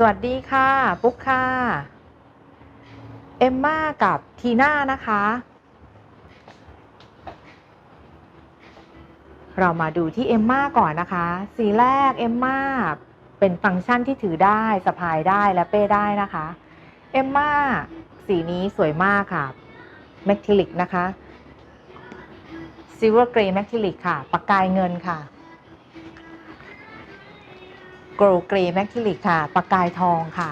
สวัสดีค่ะ ปุ๊กค่ะ เอมม่ากับทีน่านะคะ เรามาดูที่เอมม่าก่อนนะคะ สีแรกเอมม่าเป็นฟังก์ชันที่ถือได้สะพายได้และเป้ได้นะคะ เอมม่าสีนี้สวยมากค่ะ แมคทิลิกนะคะซิลเวอร์เกรย์แมคทิลิกค่ะ ประกายเงินค่ะ โกลเกรแมคทิลิกค่ะ ประกายทองค่ะ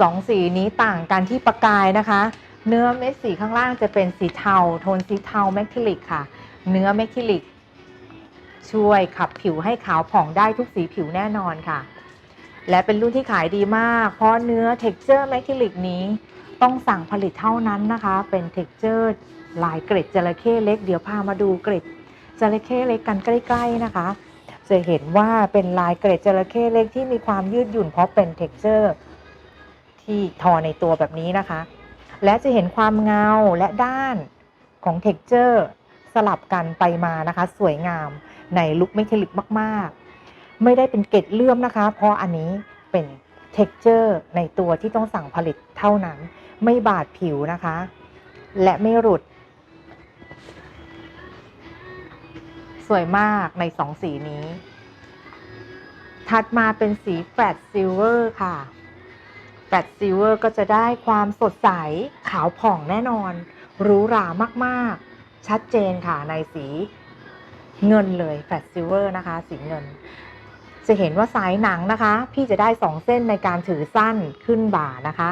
สองสีนี้ต่างกันที่ประกายนะคะ เนื้อเม็ดสีข้างล่างจะเป็นสีเทา โทนสีเทาแมคทิลิกค่ะ เนื้อแมคทิลิกช่วยขับผิวให้ขาวผ่องได้ทุกสีผิวแน่นอนค่ะ และเป็นรุ่นที่ขายดีมาก เพราะเนื้อ texture แมคทิลิกนี้ต้องสั่งผลิตเท่านั้นนะคะ เป็น texture ลายเกร็ดจระเข้เล็ก เดี๋ยวพามาดูเกร็ดจระเข้เล็กกันใกล้ ๆนะคะ จะเห็นว่าเป็นลายเกร็ดจระเข้เล็กที่มีความยืดหยุ่นเพราะเป็น t e x t อร์ ที่ทอในตัวแบบนี้นะคะ และจะเห็นความเงาและด้านของ t e x t อร์สลับกันไปมานะคะ สวยงามในลุคเมทัลลิกมาก ๆ ไม่ได้เป็นเกล็ดเลื่อมนะคะ เพราะอันนี้เป็น t e x t อร์ในตัวที่ต้องสั่งผลิตเท่านั้น ไม่บาดผิวนะคะ และไม่หลุด สวยมากในสองสีนี้ ถัดมาเป็นสีแฟลตซิลเวอร์ค่ะแฟลตซิลเวอร์ก็จะได้ความสดใสขาวผ่องแน่นอนหรูหรามาก ๆ ชัดเจนค่ะในสีเงินเลยแฟลตซิลเวอร์นะคะ สีเงิน จะเห็นว่าสายหนังนะคะ พี่จะได้สองเส้นในการถือสั้นขึ้นบ่านะคะ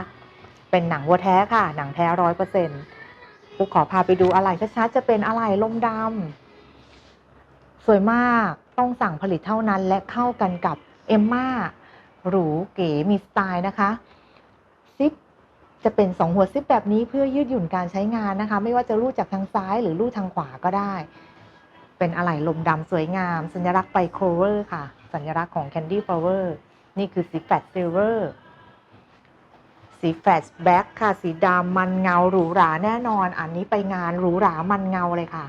เป็นหนังวัวแท้ค่ะ หนังแท้ร้อยเปอร์เซ็นต์ปุ๊กขอพาไปดูอะไรชัดๆจะเป็นอะไรลมดำ สวยมากต้องสั่งผลิตเท่านั้น และเข้ากันกับเอมมาหรูเก๋มีสไตล์นะคะซิปจะเป็นสองหัวซิปแบบนี้เพื่อยืดหยุ่นการใช้งานนะคะ ไม่ว่าจะรูดจากทางซ้ายหรือรูดทางขวาก็ได้ เป็นอะไหล่ลมดำสวยงาม สัญลักษณ์ไบโครเวอร์ค่ะ สัญลักษณ์ของ Candy Flower นี่คือสีแฟลตซิลเวอร์สีแฟลชแบ็กค่ะ สีดำมันเงาหรูหราแน่นอน อันนี้ไปงานหรูหรามันเงาเลยค่ะ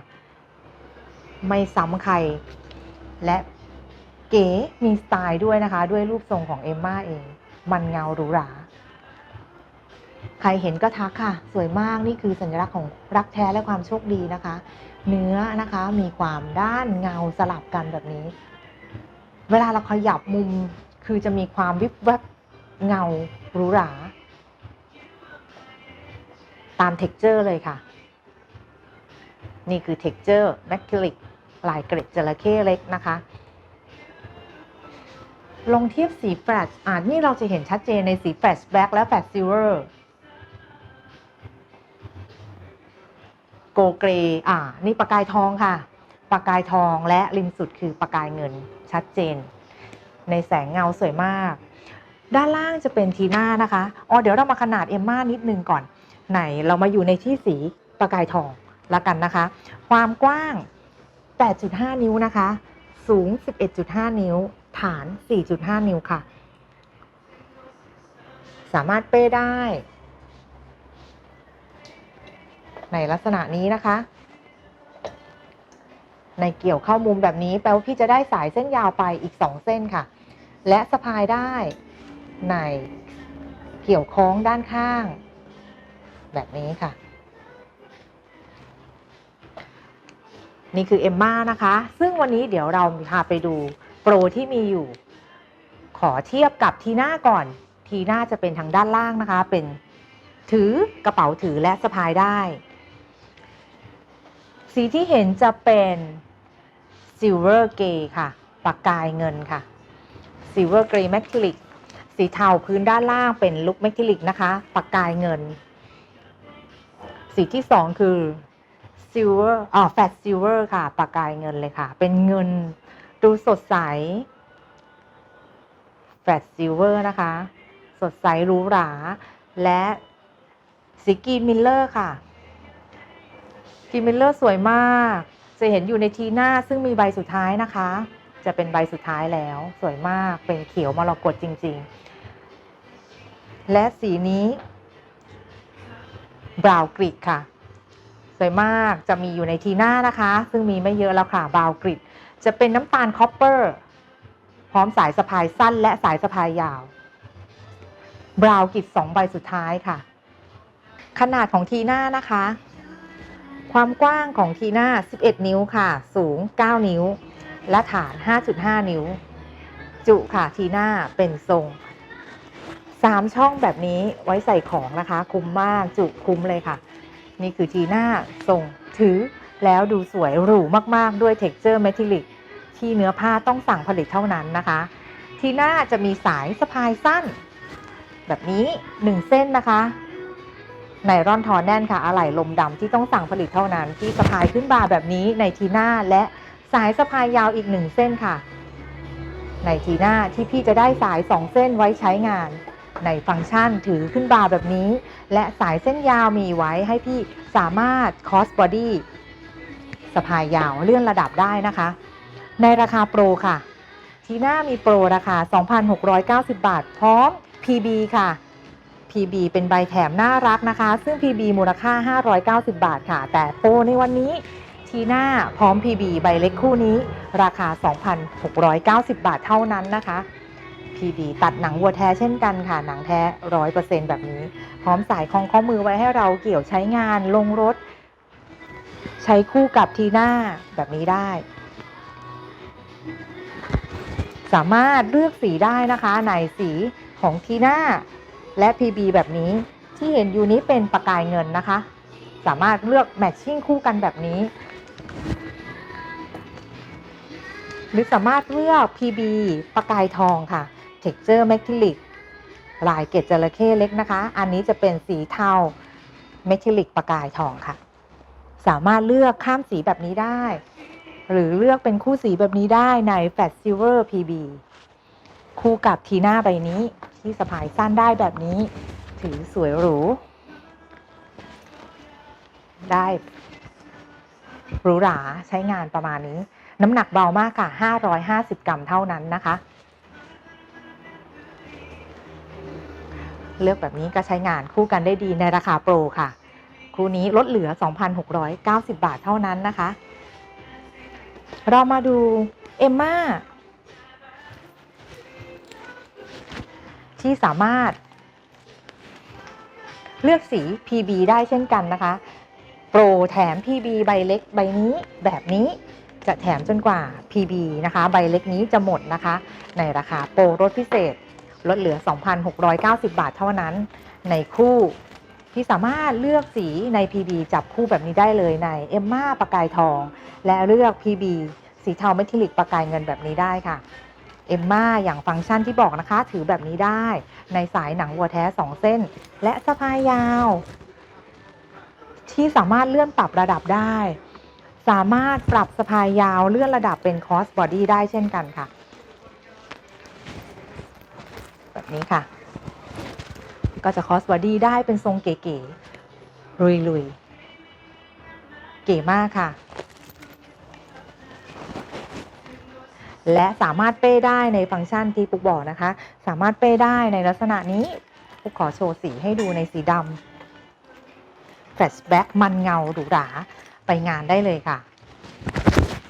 ไม่ซ้ำใคร และเก๋มีสไตล์ด้วยนะคะ ด้วยรูปทรงของเอมม่าเอง มันเงาหรูหราใครเห็นก็ทักค่ะ สวยมากนี่คือสัญลักษณ์ของรักแท้และความโชคดีนะคะ เนื้อนะคะมีความด้านเงาสลับกันแบบนี้ เวลาเราขยับมุมคือจะมีความวิบวับเงาหรูหรา ตามเท็กเจอร์เลยค่ะ นี่คือเท็กเจอร์แมคคิลิก ลายเกร็ดจระเข้เล็กนะคะลองเทียบสีแฟลชอ่านี่เราจะเห็นชัดเจนในสีแฟลชแบล็กและแฟลชซิลเวอร์โกเกรอ่า นี่ประกายทองค่ะ ประกายทองและริมสุดคือประกายเงินชัดเจน ในแสงเงาสวยมาก ด้านล่างจะเป็นทีน่านะคะ อ๋อ เดี๋ยวเรามาขนาดเอมมานิดนึงก่อน ไหนเรามาอยู่ในที่สีประกายทองละกันนะคะ ความกว้าง 8.5 นิ้วนะคะ สูง 11.5 นิ้ว ฐาน 4.5 นิ้วค่ะ สามารถเป้ได้ ในลักษณะนี้นะคะ ในเกี่ยวเข้ามุมแบบนี้ แปลว่าพี่จะได้สายเส้นยาวไปอีก 2 เส้นค่ะ และสะพายได้ในเกี่ยวคล้องด้านข้าง แบบนี้ค่ะ นี่คือเอมม่านะคะ ซึ่งวันนี้เดี๋ยวเราพาไปดูโปรที่มีอยู่ ขอเทียบกับทีหน้าก่อน ทีหน้าจะเป็นทางด้านล่างนะคะ เป็นถือกระเป๋าถือและสะพายได้ สีที่เห็นจะเป็นซิลเวอร์เกย์ค่ะปากกายเงินค่ะซิลเวอร์เกย์แมคทิลิกสีเทาพื้นด้านล่างเป็นลุคแมทิลิกนะคะปากกายเงิน สีที่สองคือ ซิลเวอร์อ๋อแฟตซิลเวอร์ค่ะปากกายเงินเลยค่ะ เป็นเงินดูสดใส แฟตซิลเวอร์นะคะ สดใสหรูหรา และสีกรีนมิลเลอร์ค่ะกรีนมิลเลอร์สวยมาก จะเห็นอยู่ในทีหน้าซึ่งมีใบสุดท้ายนะคะ จะเป็นใบสุดท้ายแล้ว สวยมากเป็นเขียวมรกตจริง ๆ และสีนี้บราวกริดค่ะ สวยมากจะมีอยู่ในทีหน้านะคะ ซึ่งมีไม่เยอะแล้วค่ะบราวกริดจะเป็นน้ำตาลคอปเปอร์พร้อมสายสะพายสั้นและสายสะพายยาว บราวกิจ2ใบสุดท้ายค่ะ ขนาดของทีหน้านะคะ ความกว้างของทีหน้า 11 นิ้วค่ะ สูง 9 นิ้ว และฐาน 5.5 นิ้ว จุค่ะทีหน้าเป็นทรง3ช่องแบบนี้ไว้ใส่ของนะคะ คุ้มมากจุคุ้มเลยค่ะ นี่คือทีหน้าทรงถือแล้วดูสวยหรูมากๆด้วย texture metallic ที่เนื้อผ้าต้องสั่งผลิตเท่านั้นนะคะทีหน้าจะมีสายสะพายสั้น แบบนี้ 1 เส้นนะคะไนร่อนทอแน่นค่ะอะไหล่ลมดำที่ต้องสั่งผลิตเท่านั้น ที่สะพายขึ้นบ่าแบบนี้ในทีหน้าและสายสะพายยาวอีก 1 เส้นค่ะ ในทีหน้าที่พี่จะได้สาย 2 เส้นไว้ใช้งาน ในฟังก์ชันถือขึ้นบ่าแบบนี้ และสายเส้นยาวมีไว้ให้พี่สามารถ cross body สะพายยาวเลื่อนระดับได้นะคะ ในราคาโปรค่ะ ทีน้ามีโปรราคา 2,690 บาท พร้อม PB ค่ะ PB เป็นใบแถมน่ารักนะคะ ซึ่ง PB มูลค่า 590 บาทค่ะ แต่โปรในวันนี้ทีน้าพร้อม PB ใบเล็กคู่นี้ ราคา 2,690 บาทเท่านั้นนะคะ PB ตัดหนังวัวแท้เช่นกันค่ะ หนังแท้100%แบบนี้ พร้อมสายคล้องข้อมือไว้ให้เราเกี่ยวใช้งานลงรถ ใช้คู่กับทีหน้าแบบนี้ได้ สามารถเลือกสีได้นะคะในสีของทีหน้าและ PB แบบนี้ที่เห็นอยู่นี้เป็นประกายเงินนะคะ สามารถเลือกแมทชิ่งคู่กันแบบนี้ หรือสามารถเลือก PB ประกายทองค่ะ Texture Metallic ลายเกล็ดจระเข้เล็กนะคะ อันนี้จะเป็นสีเทา Metallic ประกายทองค่ะ สามารถเลือกข้ามสีแบบนี้ได้ หรือเลือกเป็นคู่สีแบบนี้ได้ใน Fat Silver PB คู่กับทีหน้าใบนี้ที่สะพายสั้นได้แบบนี้ ถือสวยหรู ได้หรูหราใช้งานประมาณนี้ น้ำหนักเบามากค่ะ 550 กรัมเท่านั้นนะคะ เลือกแบบนี้ก็ใช้งานคู่กันได้ดีในราคาโปรค่ะ คู่นี้ลดเหลือ 2,690 บาทเท่านั้นนะคะ เรามาดูเอมม่าที่สามารถ เลือกสี PB ได้เช่นกันนะคะ โปรแถม PB ใบเล็กใบนี้แบบนี้จะแถมจนกว่า PB นะคะ ใบเล็กนี้จะหมดนะคะ ในราคาโปรลดพิเศษ ลดเหลือ 2,690 บาทเท่านั้น ในคู่ที่สามารถเลือกสีใน PB จับคู่แบบนี้ได้เลยในเอมม่าประกายทอง และเลือก PB สีเทาเมทัลลิกประกายเงินแบบนี้ได้ค่ะเอมม่าอย่างฟังก์ชันที่บอกนะคะ ถือแบบนี้ได้ ในสายหนังวัวแท้ 2 เส้น และสะพายยาว ที่สามารถเลื่อนปรับระดับได้ สามารถปรับสะพายยาวเลื่อนระดับเป็นคอสบอดี้ได้เช่นกันค่ะ แบบนี้ค่ะ ก็จะคอสบอดี้ได้เป็นทรงเก๋ๆลุยๆ เก๋มากค่ะ และสามารถเป้ได้ในฟังก์ชันที่ปุกบอกนะคะ สามารถเป้ได้ในลักษณะนี้ปุกขอโชว์สีให้ดูในสีดำแฟลชแบ็กมันเงาหรูหราไปงานได้เลยค่ะ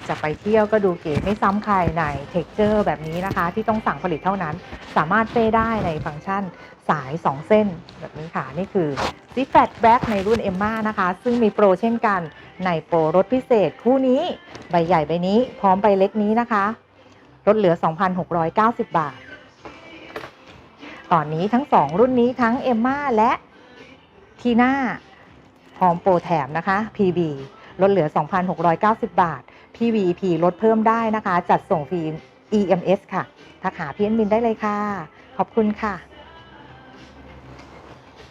จะไปเที่ยวก็ดูเก๋ไม่ซ้ำใครในเท็กเจอร์แบบนี้นะคะ ที่ต้องสั่งผลิตเท่านั้น สามารถเป้ได้ในฟังก์ชันสาย 2 เส้นแบบนี้ค่ะ นี่คือซิแฟตแบ็กในรุ่นเอมมานะคะ ซึ่งมีโปรเช่นกันในโปรรถพิเศษคู่นี้ ใบใหญ่ใบนี้พร้อมใบเล็กนี้นะคะลดเหลือ 2,690 บาท ตอนนี้ทั้ง 2 รุ่นนี้ทั้งเอมมาและทีน่าพร้อมโปรแถมนะคะ PB ลดเหลือ 2,690 บาท PVP ลดเพิ่มได้นะคะ จัดส่งฟรี EMS ค่ะทักหาพี่แอ็นบินได้เลยค่ะ ขอบคุณค่ะ